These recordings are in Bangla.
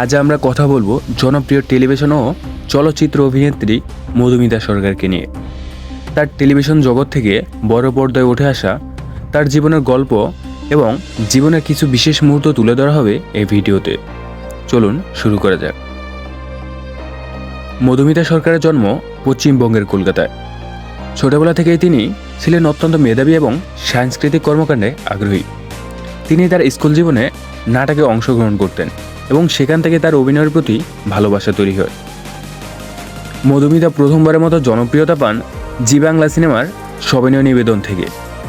আজ আমরা কথা বলব জনপ্রিয় টেলিভিশন ও চলচ্চিত্র অভিনেত্রী মধুমিতা সরকারকে নিয়ে। তার টেলিভিশন জগৎ থেকে বড় পর্দায় উঠে আসা, তার জীবনের গল্প এবং জীবনের কিছু বিশেষ মুহূর্ত তুলে ধরা হবে এই ভিডিওতে। চলুন শুরু করা যাক। মধুমিতা সরকারের জন্ম পশ্চিমবঙ্গের কলকাতায়। ছোটবেলা থেকেই তিনি ছিলেন অত্যন্ত মেধাবী এবং সাংস্কৃতিক কর্মকাণ্ডে আগ্রহী। তিনি তার স্কুল জীবনে নাটকে অংশগ্রহণ করতেন। এবং সেখান থেকে তার অভিনয়ের প্রতি ভালোবাসা তৈরি হয়। মধুমিতা প্রথমবারের মতো জনপ্রিয়তা পান জি বাংলা সিনেমার সবিনয় নিবেদন থেকে।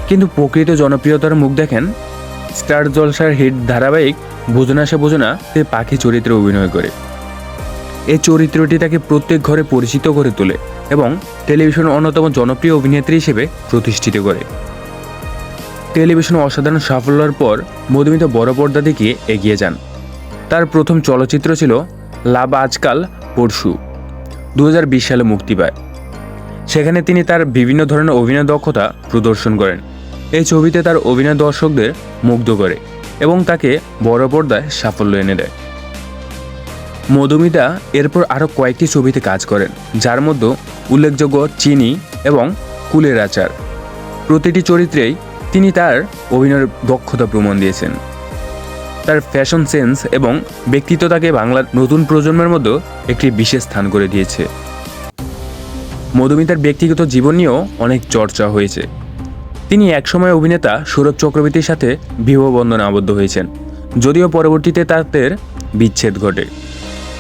কিন্তু প্রকৃত জনপ্রিয়তার মুখ দেখেন স্টার জলসার হিট ধারাবাহিক বোঝনা সে বোঝনা তে পাখি চরিত্রে অভিনয় করে। এই চরিত্রটি তাকে প্রত্যেক ঘরে পরিচিত করে তোলে এবং টেলিভিশন অন্যতম জনপ্রিয় অভিনেত্রী হিসেবে প্রতিষ্ঠিত করে। টেলিভিশনে অসাধারণ সাফল্যের পর মধুমিতা বড় পর্দা দিকে এগিয়ে যান। তার প্রথম চলচ্চিত্র ছিল লাভ আজকাল পরশু দু হাজার বিশ সালে মুক্তি পায়। সেখানে তিনি তার বিভিন্ন ধরনের অভিনয় দক্ষতা প্রদর্শন করেন। এই ছবিতে তার অভিনয় দর্শকদের মুগ্ধ করে এবং তাকে বড় পর্দায় সাফল্য এনে দেয়। মধুমিতা এরপর আরও কয়েকটি ছবিতে কাজ করেন, যার মধ্যে উল্লেখযোগ্য চিনি এবং কুলের আচার। প্রতিটি চরিত্রেই তিনি তার অভিনয়ের দক্ষতা প্রমাণ দিয়েছেন। তার ফ্যাশন সেন্স এবং ব্যক্তিত্ব তাকে বাংলার নতুন প্রজন্মের মধ্যে একটি বিশেষ স্থান করে দিয়েছে। মধুমিতার ব্যক্তিগত জীবন নিয়েও অনেক চর্চা হয়েছে। তিনি একসময় অভিনেতা সৌরভ চক্রবর্তীর সাথে বিবাহবন্ধনে আবদ্ধ হয়েছেন, যদিও পরবর্তীতে তাদের বিচ্ছেদ ঘটে।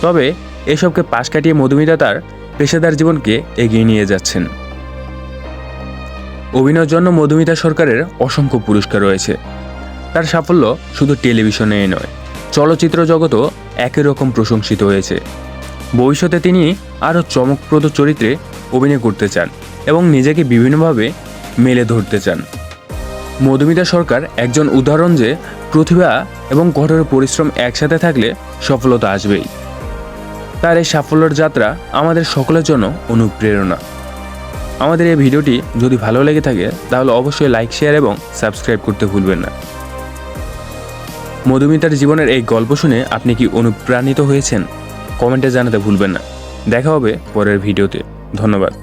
তবে এসবকে পাশ কাটিয়ে মধুমিতা তার পেশাদার জীবনকে এগিয়ে নিয়ে যাচ্ছেন। অভিনয়ের জন্য মধুমিতা সরকারের অসংখ্য পুরস্কার রয়েছে। তার সাফল্য শুধু টেলিভিশনে নয়, চলচ্চিত্র জগতও একই রকম প্রশংসিত হয়েছে। ভবিষ্যতে তিনি আরও চমকপ্রদ চরিত্রে অভিনয় করতে চান এবং নিজেকে বিভিন্নভাবে মেলে ধরতে চান। মধুমিতা সরকার একজন উদাহরণ যে প্রতিভা এবং কঠোর পরিশ্রম একসাথে থাকলে সফলতা আসবেই। তার এই সাফল্যের যাত্রা আমাদের সকলের জন্য অনুপ্রেরণা। আমাদের এই ভিডিওটি যদি ভালো লেগে থাকে, তাহলে অবশ্যই লাইক শেয়ার এবং সাবস্ক্রাইব করতে ভুলবেন না। মধুমিতার জীবনের এই গল্প শুনে আপনি কি অনুপ্রাণিত হয়েছেন? কমেন্টে জানাতে ভুলবেন না। দেখা হবে পরের ভিডিওতে। ধন্যবাদ।